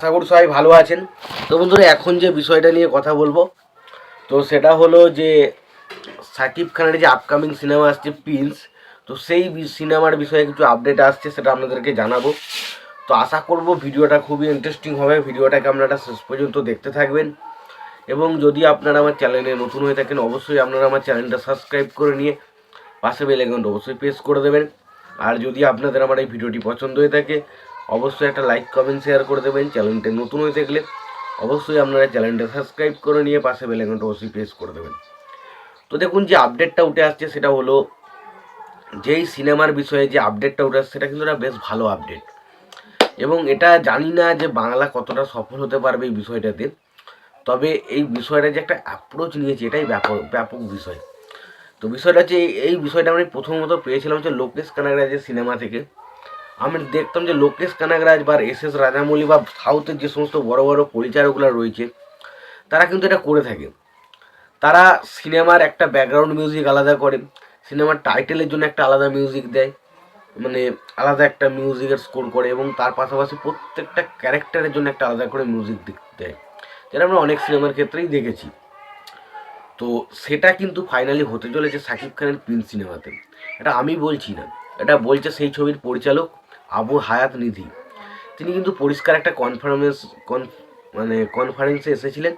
আশা করি সবাই ভালো আছেন। তো বন্ধুরা, এখন যে বিষয়টা নিয়ে কথা বলব, তো সেটা হলো যে, সাকিব খানের যে আপকামিং সিনেমা আসছে প্রিন্স তো সেই সিনেমার বিষয়ে কিছু আপডেট আসছে সেটা আপনাদেরকে জানাব। তো আশা করব ভিডিওটা খুবই ইন্টারেস্টিং হবে। ভিডিওটাকে আপনারা শেষ পর্যন্ত দেখতে থাকবেন। এবং যদি আপনারা আমার চ্যানেলে নতুন হয়ে থাকেন, অবশ্যই আপনারা আমার চ্যানেলটা সাবস্ক্রাইব করে নিয়ে পাশে বেল অবশ্যই প্রেস করে দেবেন। আর যদি আপনাদের আমার এই ভিডিওটি পছন্দ হয়ে থাকে অবশ্যই একটা লাইক কমেন্ট শেয়ার করে দেবেন। চ্যানেলটা নতুন হয়ে থাকলে অবশ্যই আপনারা চ্যানেলটা সাবস্ক্রাইব করে নিয়ে পাশে বেল আইকনটা অবশ্যই প্রেস করে দেবেন। তো দেখুন যে আপডেটটা উঠে আসছে, সেটা হলো যেই সিনেমার বিষয়ে যে আপডেটটা উঠে আসছে, সেটা কিন্তু একটা বেশ ভালো আপডেট এবং এটা জানি না যে বাংলা কতটা সফল হতে পারবে এই বিষয়টাতে। তবে এই বিষয়টা যে একটা অ্যাপ্রোচ নিয়েছে, এটাই ব্যাপক ব্যাপক বিষয়। তো বিষয়টা হচ্ছে এই- বিষয়টা আমি প্রথমত পেয়েছিলাম হচ্ছে লোকেশ কানাগরাজের সিনেমা থেকে। আমি দেখতাম যে লোকেশ কানাগরাজ বা এস এস রাজামৌলি বা সাউথের যে সমস্ত বড় বড় পরিচালকগুলো রয়েছে, তারা কিন্তু এটা করে থাকে। তারা সিনেমার একটা ব্যাকগ্রাউন্ড মিউজিক আলাদা করে, সিনেমার টাইটেলের জন্য একটা আলাদা মিউজিক দেয় মানে আলাদা একটা মিউজিকের স্কোর করে এবং তার পাশাপাশি প্রত্যেকটা ক্যারেক্টারের জন্য একটা আলাদা করে মিউজিক দেয়, যেটা আমরা অনেক সিনেমার ক্ষেত্রেই দেখেছি। তো সেটা কিন্তু ফাইনালি হতে চলেছে সাকিব খানের প্রিন্স সিনেমাতে এটা আমি বলছি না, এটা বলছে সেই ছবির পরিচালক আবু হায়াত নিধি। তিনি কিন্তু পরিষ্কার একটা কনফারেন্স কন মানে কনফারেন্সে এসেছিলেন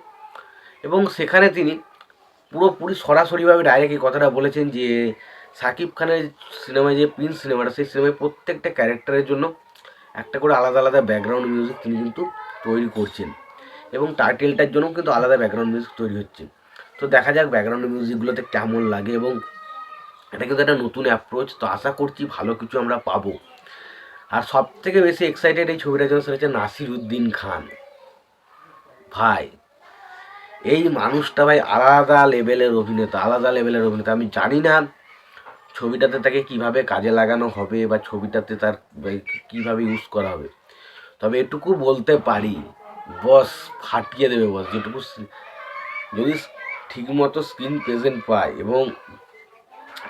এবং সেখানে তিনি পুরোপুরি সরাসরিভাবে ডাইরেক্ট এই কথাটা বলেছেন যে, সাকিব খানের সিনেমায় যে প্রিন্স সিনেমাটা সেই সিনেমায় প্রত্যেকটা ক্যারেক্টারের জন্য একটা করে আলাদা আলাদা ব্যাকগ্রাউন্ড মিউজিক তিনি কিন্তু তৈরি করছেন এবং টাইটেলটার জন্যও কিন্তু আলাদা ব্যাকগ্রাউন্ড মিউজিক তৈরি হচ্ছে। তো দেখা যাক ব্যাকগ্রাউন্ড মিউজিকগুলোতে কেমন লাগে এবং এটা কিন্তু একটা নতুন অ্যাপ্রোচ তো আশা করছি ভালো কিছু আমরা পাবো। আর সব থেকে বেশি এক্সাইটেড এই ছবিটার জন্য সেটা হচ্ছে নাসির উদ্দিন খান। ভাই, এই মানুষটা ভাই আলাদা লেভেলের অভিনেতা, আলাদা লেভেলের অভিনেতা। আমি জানি না ছবিটাতে তাকে কীভাবে কাজে লাগানো হবে বা ছবিটাতে তার কীভাবে ইউজ করা হবে। তবে এটুকু বলতে পারি বস ফাটিয়ে দেবে বস যেটুকু যদি ঠিকমতো স্ক্রিন প্রেজেন্ট পায় এবং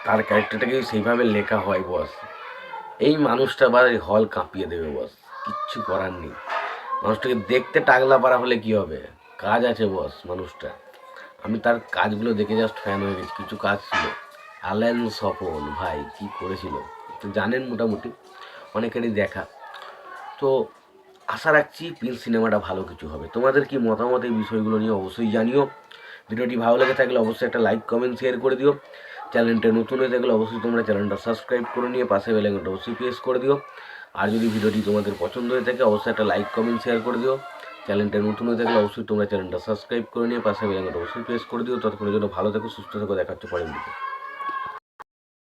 তার ক্যারেক্টারটাকে সেইভাবে লেখা হয় বস এই মানুষটা বা হল কাঁপিয়ে দেবে, বস। কিচ্ছু করার নেই। মানুষটাকে দেখতে টাগলা পারা হলে কি হবে? কাজ আছে, বস, মানুষটা। আমি তার কাজগুলো দেখে জাস্ট ফ্যান হয়ে গেছি। কিছু কাজ ছিল। অ্যালেন সফল ভাই, কি করেছিল? তো জানেন মোটামুটি। অনেকেরই দেখা। তো আশা রাখছি প্রিন্স সিনেমাটা ভালো কিছু হবে। তোমাদের কি মতামত এই বিষয়গুলো নিয়ে অবশ্যই জানিও। ভিডিওটি ভালো লেগে থাকলে অবশ্যই একটা লাইক কমেন্ট শেয়ার করে দিও। চ্যানেলটা নতুন হয়ে থাকলে অবশ্যই তোমরা চ্যানেলটা সাবস্ক্রাইব করে নিয়ে পাশে বেলাইকনটা অবশ্যই প্রেস করে দিও। আর যদি ভিডিওটি তোমাদের পছন্দ হয়ে থাকে, অবশ্যই একটা লাইক, কমেন্ট, শেয়ার করে দিও। চ্যানেলটা নতুন হয়ে থাকলে অবশ্যই তোমরা চ্যানেলটা সাবস্ক্রাইব করে নিয়ে পাশে বেলাইকনটা অবশ্যই প্রেস করে দিও। ততক্ষণের জন্য ভালো থেকো, সুস্থ থেকো, দেখাচ্ছে পরের ভিডিও